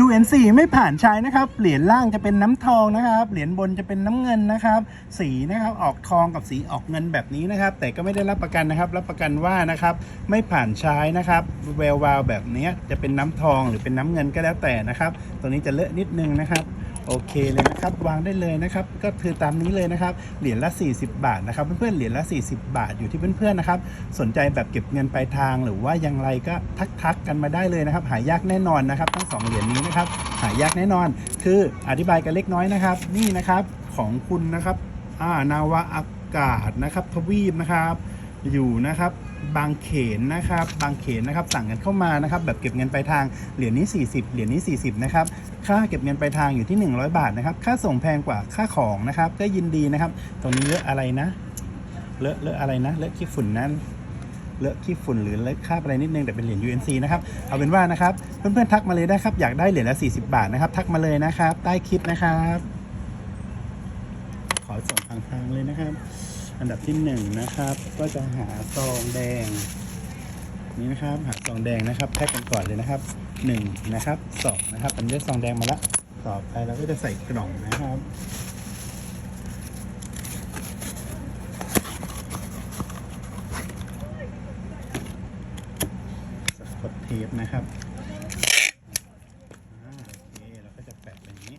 UNC ไม่ผ่านใช้นะครับ เหรียญล่างจะเป็นน้ำทองนะครับ เหรียญบนจะเป็นน้ำเงินนะครับ สีนะครับออกทองกับสีออกเงินแบบนี้นะครับ แต่ก็ไม่ได้รับประกันนะครับ รับประกันว่านะครับไม่ผ่านใช้นะครับแวววาวแบบนี้จะเป็นน้ำทองหรือเป็นน้ำเงินก็แล้วแต่นะครับ ตัวนี้จะเลอะนิดนึงนะครับ โอเคเลยนะครับวางได้เลยนะครับ ก็คือตามนี้เลยนะครับเหรียญละ 40 บาทนะครับ เพื่อนๆเหรียญละ 40 บาทอยู่ที่เพื่อนๆนะครับ สนใจแบบเก็บเงินปลายทางหรือว่าอย่างไรก็ทักๆกันมาได้เลยนะครับ หายากแน่นอนนะครับ ทั้งสองเหรียญนี้นะครับ หายากแน่นอน คืออธิบายกันเล็กน้อยนะครับ นี่นะครับของคุณนะครับอ่านาวาอากาศนะครับ ทวีปนะครับ อยู่นะครับบางเขนนะครับบางเขนนะครับสั่งกันเข้ามานะครับแบบเก็บเงินปลายทางเหรียญนี้ 40 เหรียญนี้ 40นะครับค่าเก็บเงินปลายทางอยู่ที่ 100 บาทนะครับค่าส่งแพงกว่าค่าของนะครับก็ยินดีนะครับ ตรงนี้เลอะอะไรนะเลอะเลอะอะไรนะเลอะขี้ฝุ่นนั้นเลอะขี้ฝุ่นหรือเลอะคราบอะไรนิดนึงแต่เป็นเหรียญ UNC นะครับเอาเป็นว่านะครับเพื่อนๆทักมาเลยได้ครับอยากได้เหรียญละ 40 บาทนะครับ ทักมาเลยนะครับ ใต้คลิปนะครับ ขอส่งทางทางเลยนะครับ อันดับที่หนึ่งนะครับ ก็จะหาซองแดง นี่นะครับ หาซองแดงนะครับแพ็กกันก่อนเลยนะครับหนึ่งนะครับสองนะครับอันนี้ได้ซองแดงมาละต่อไปเราก็จะใส่กล่องนะครับสกอตเทปนะครับอ่าโอเคเราก็จะแปะแบบนี้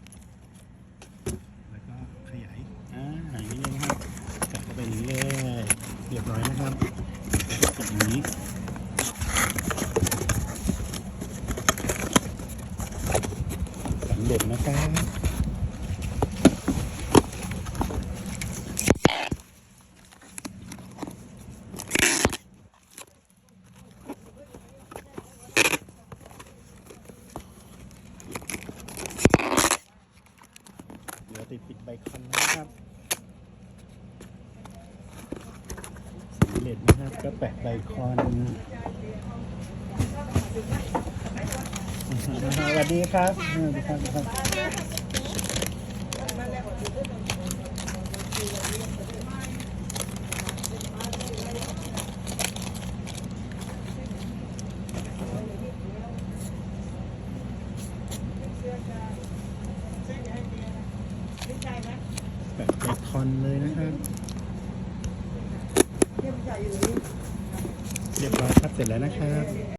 แล้วก็ขยาย อ่าอย่างนี้เลยนะครับแปะเข้าไป อย่างนี้เลยเรียบร้อยนะครับกดอย่างนี้สำเร็จนะครับเดี๋ยวติดปิดใบคอนนะครับ สำเร็จนะครับ ก็แปะใบคอนสวัสดีครับสวัสดีครับสวัสดีครับแบบคอนเลยนะครับ เรียบร้อยครับเสร็จแล้วนะครับ